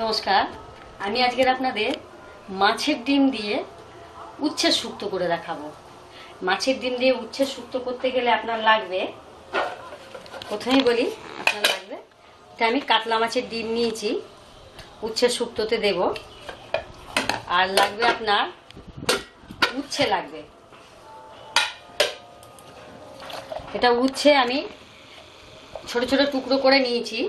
নমস্কার। আমি আজকের আপনাদের মাছের ডিম দিয়ে উচ্ছে শুক্তো করে দেখাবো। মাছের ডিম দিয়ে উচ্ছে শুক্তো করতে গেলে আপনার লাগবে, প্রথমেই বলি, আপনার লাগবে, এটা আমি কাতলা মাছের ডিম নিয়েছি উচ্ছে শুক্তোতে দেব। আর লাগবে আপনার, উচ্ছে লাগবে। এটা উচ্ছে আমি ছোট ছোট টুকরো করে নিয়েছি।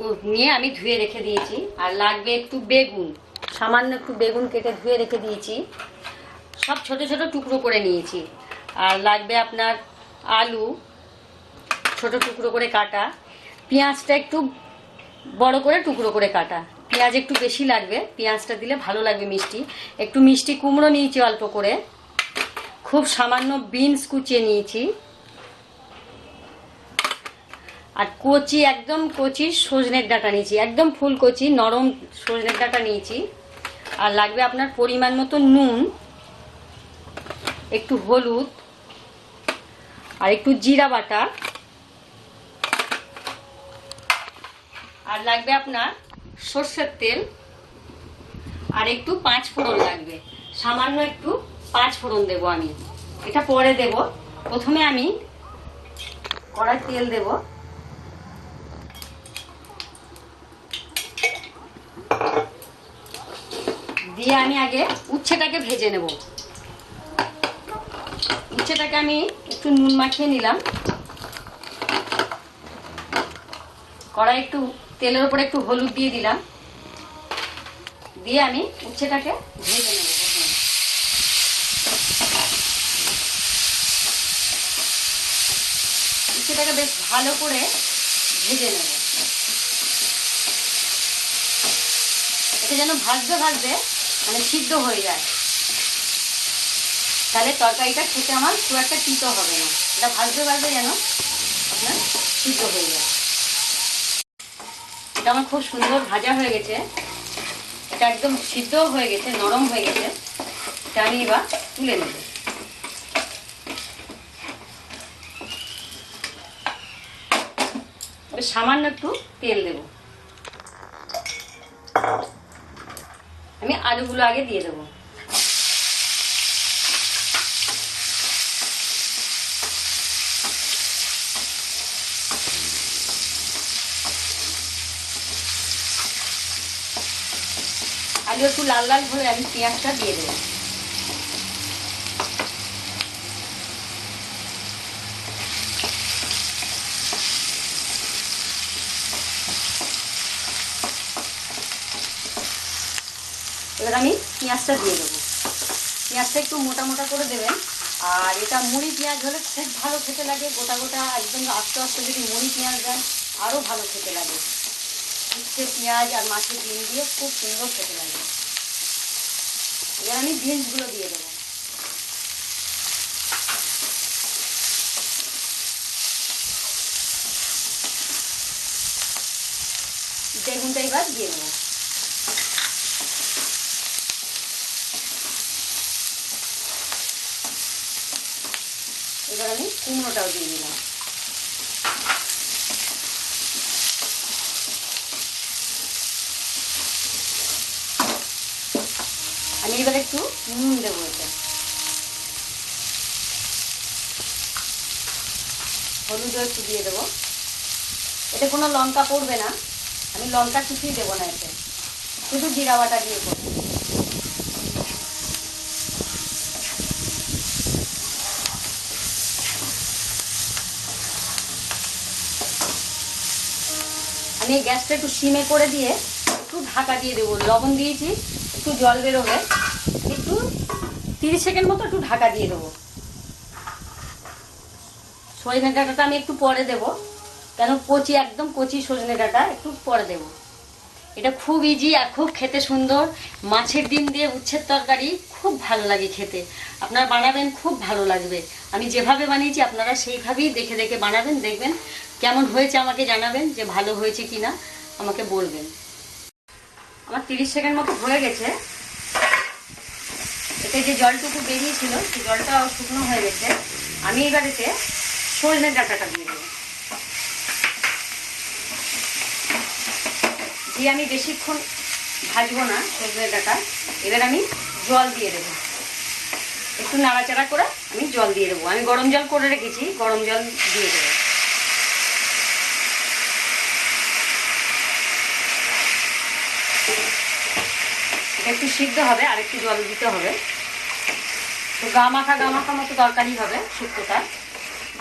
নিয়ে আমি ধুয়ে রেখে দিয়েছি। আর লাগবে একটু বেগুন। সামান্য একটু বেগুন কেটে ধুয়ে রেখে দিয়েছি। সব ছোট ছোট টুকরো করে নিয়েছি। আর লাগবে আপনার আলু, ছোট টুকরো করে কাটা। পেঁয়াজটা একটু বড় করে টুকরো করে কাটা। পেঁয়াজ একটু বেশি লাগবে। পেঁয়াজটা দিলে ভালো লাগবে মিষ্টি। একটু মিষ্টি কুমড়ো নিয়েছি অল্প করে। খুব সামান্য বিনস কুচিয়ে নিয়েছি। আর কচি, একদম কচি সজনের ডাটা নিয়েছি। একদম ফুল কচি, নরম সজনের ডাটা নিয়েছি। আর লাগবে আপনার পরিমাণ মতো নুন, একটু হলুদ, আর একটু জিরা বাটা। আর লাগবে আপনার সর্ষের তেল, আর একটু পাঁচ ফোড়ন লাগবে। সামান্য একটু পাঁচ ফোড়ন দেবো আমি। এটা পরে দেব। প্রথমে আমি কড়াই তেল দেবো। দিয়ে আমি আগে উচ্ছেটাকে ভেজে নেব। উচ্ছেটাকে আমি একটু নুন মাখিয়ে নিলাম। কড়াই একটু, তেলের উপরে একটু হলুদ দিয়ে দিলাম। দিয়ে আমি উচ্ছেটাকে ভেজে নেব। উচ্ছেটাকে বেশ ভালো করে ভেজে নেব। এটা যেন ভাজতে ভাজতে মানে সিদ্ধ হয়ে যায়। তাহলে তরকারিটা খেতে আমার খুব একটা তিতো হবে না। এটা ভাজতে ভাজতে যেন আপনার সিদ্ধ হয়ে যায়। এটা আমার খুব সুন্দর ভাজা হয়ে গেছে। এটা একদম সিদ্ধ হয়ে গেছে, নরম হয়ে গেছে। এটা আমি এবার তুলে নেব। সামান্য একটু তেল দেবো। আলুগুলো আগে দিয়ে দেবো। আলু একটু লাল লাল ভরে আমি পেঁয়াজটা দিয়ে দেবো। এবার আমি পেঁয়াজটা দিয়ে দেবো। পেঁয়াজটা একটু মোটা মোটা করে দেবেন। আর এটা মুড়ি পেঁয়াজ হলে খুব ভালো খেতে লাগে। গোটা গোটা একদম আস্তে আস্তে যদি মুড়ি পেঁয়াজ দেন আরও ভালো খেতে লাগে। উচ্ছে পেঁয়াজ আর মাছের ডিম দিয়ে খুব সুন্দর খেতে লাগে। এবার আমি বিনসগুলো দিয়ে দেবো। বেগুনটা এবার দিয়ে দেবো। এবার আমি কুমড়োটাও দিয়ে দিলাম। আমি এবার একটু নুন দেবো এটা হলুদও একটু দিয়ে দেবো। এতে কোনো লঙ্কা পড়বে না। আমি লঙ্কা কিছুই দেবো না এতে। শুধু জিরা বাটা দিয়ে করব। আমি গ্যাসটা একটু সিমে করে দিয়ে একটু ঢাকা দিয়ে দেবো। লবণ দিয়েছি, একটু জল বেরোবে। একটু তিরিশ সেকেন্ড মতো একটু ঢাকা দিয়ে দেবো। সজনে ডাঁটাটা আমি একটু পরে দেবো। কেন কচি, একদম কচি সজনে ডাঁটা, একটু পরে দেবো। এটা খুব ইজি আর খুব খেতে সুন্দর। মাছের ডিম দিয়ে উচ্ছের তরকারি খুব ভালো লাগে খেতে। আপনারা বানাবেন, খুব ভালো লাগবে। আমি যেভাবে বানিয়েছি, আপনারা সেইভাবেই দেখে দেখে বানাবেন, দেখবেন কেমন হয়েছে আমাকে জানাবেন যে ভালো হয়েছে কি না আমাকে বলবেন। আমার তিরিশ সেকেন্ড মতো হয়ে গেছে। এতে যে জলটুকু বেরিয়েছিল সেই জলটা শুকনো হয়ে গেছে। আমি এবার এতে সজনের ডাঁটাটা দিয়ে দেবো। দিয়ে আমি বেশিক্ষণ ভাজবো না সজনে ডাটা। এবার আমি জল দিয়ে দেবো। একটু নাড়াচাড়া করে আমি জল দিয়ে দেবো। আমি গরম জল করে রেখেছি, গরম জল দিয়ে দেবো। একটু সিদ্ধ হবে আর একটু জল দিতে হবে। তো গা মাখা গা মাখা মতো তরকারি হবে শুক্তোটা।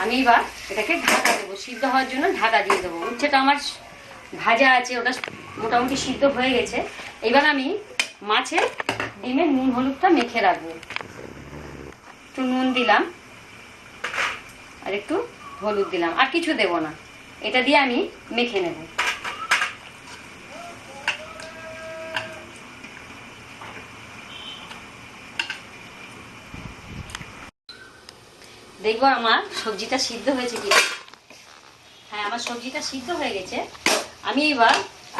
আমি এবার এটাকে ঢাকা দেবো। সিদ্ধ হওয়ার জন্য ঢাকা দিয়ে দেবো। উচ্ছেটা আমার ভাজা আছে, ওটা মোটামুটি সিদ্ধ হয়ে গেছে। এবার আমি মাছের ডিমের নুন হলুদটা মেখে রাখব। একটু নুন দিলাম, আর একটু হলুদ দিলাম। আর কিছু দেব না। এটা দিয়ে আমি মেখে নেব। দেখব আমার সবজিটা সিদ্ধ হয়েছে কি হ্যাঁ আমার সবজিটা সিদ্ধ হয়ে গেছে। আমি এবার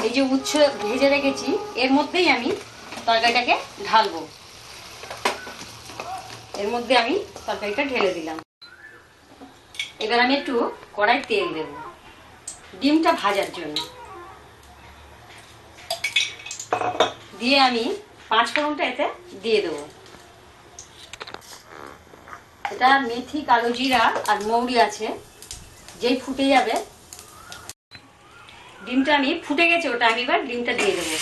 এই যে উচ্ছ ভেজে রেখেছি, এর মধ্যেই আমি তরকারিটাকে ঢালবো। এর মধ্যে আমি তরকারিটা ঢেলে দিলাম। এবার আমি একটু কড়াই তেল দেব, ডিমটা ভাজার জন্য। দিয়ে আমি পাঁচ ফোড়নটা এতে দিয়ে দেবো। এটা মেথি কালো জিরা আর মৌরি আছে, যেই ফুটে যাবে। ডিমটা আমি, ফুটে গেছে ওটা, আমি এবার ডিমটা দিয়ে দেবো।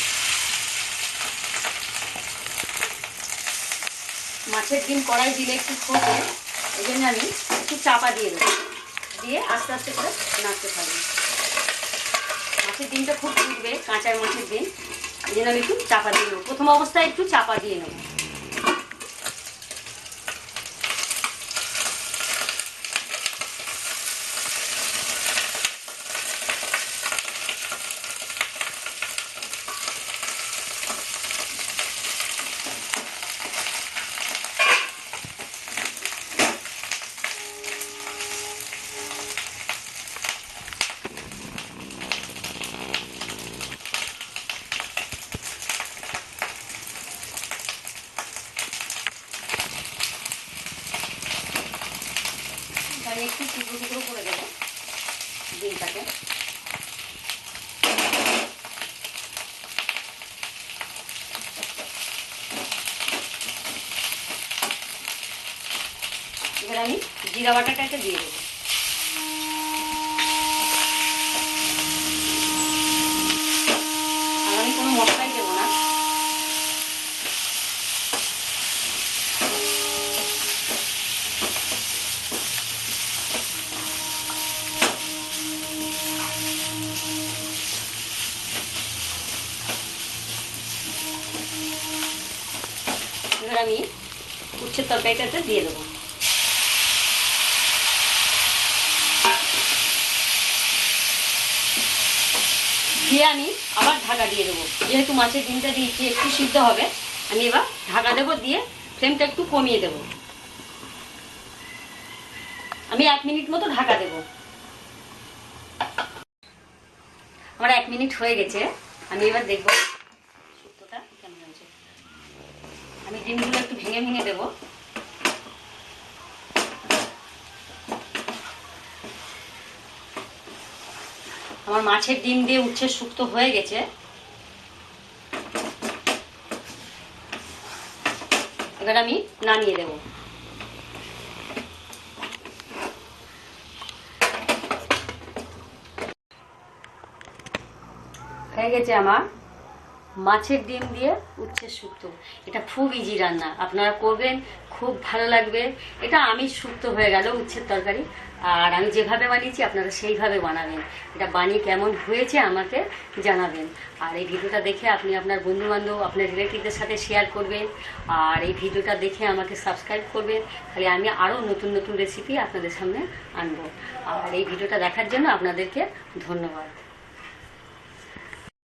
মাছের ডিম কড়াই দিলে একটু ফোটে এই জন্য আমি একটু চাপা দিয়ে দেবো। দিয়ে আস্তে আস্তে করে নাড়তে থাকব। মাছের ডিমটা খুব ফুটবে, কাঁচা মাছের ডিম, এই জন্য আমি একটু চাপা দিয়ে দেবো। প্রথম অবস্থায় একটু চাপা দিয়ে নেব তাহলে একটু টুকরো টুকরো করে দেবো ডিমটাকে এবার আমি জিরা বাটাটাকে দিয়ে দেবো। আমি কোনো মশলাই দেবো না। এবার আমি উচ্ছের তরকারিটাতে দিয়ে দেবো। দিয়ে আমি আবার ঢাকা দিয়ে দেবো। যেহেতু মাছের ডিমটা দিয়েছি, একটু সিদ্ধ হবে। আমি এবার ঢাকা দেবো দিয়ে ফ্লেমটা একটু কমিয়ে দেবো। আমি এক মিনিট মতো ঢাকা দেব। আমার এক মিনিট হয়ে গেছে। আমি এবার দেখব শুক্তোটা কেমন হয়েছে। আমি ডিমগুলো একটু ভেঙে ভেঙে দেবো। আমার মাছের ডিম দিয়ে উচ্ছে শুক্তো হয়ে গেছে। এবার আমি নামিয়ে দেবো। হয়ে গেছে আমার মাছের ডিম দিয়ে উচ্ছে শুক্তো। এটা খুব ইজি রান্না। আপনারা করবেন, খুব ভালো লাগবে। এটা আমি শুক্তো হয়ে গেল উচ্ছের তরকারি। আর আমি যেভাবে বানিয়েছি, আপনারা সেইভাবে বানাবেন। এটা বানিয়ে কেমন হয়েছে আমাকে জানাবেন। আর এই ভিডিওটা দেখে আপনি আপনার বন্ধুবান্ধব, আপনার রিলেটিভদের সাথে শেয়ার করবেন। আর এই ভিডিওটা দেখে আমাকে সাবস্ক্রাইব করবেন। তাহলে আমি আরও নতুন নতুন রেসিপি আপনাদের সামনে আনব। আর এই ভিডিওটা দেখার জন্য আপনাদেরকে ধন্যবাদ।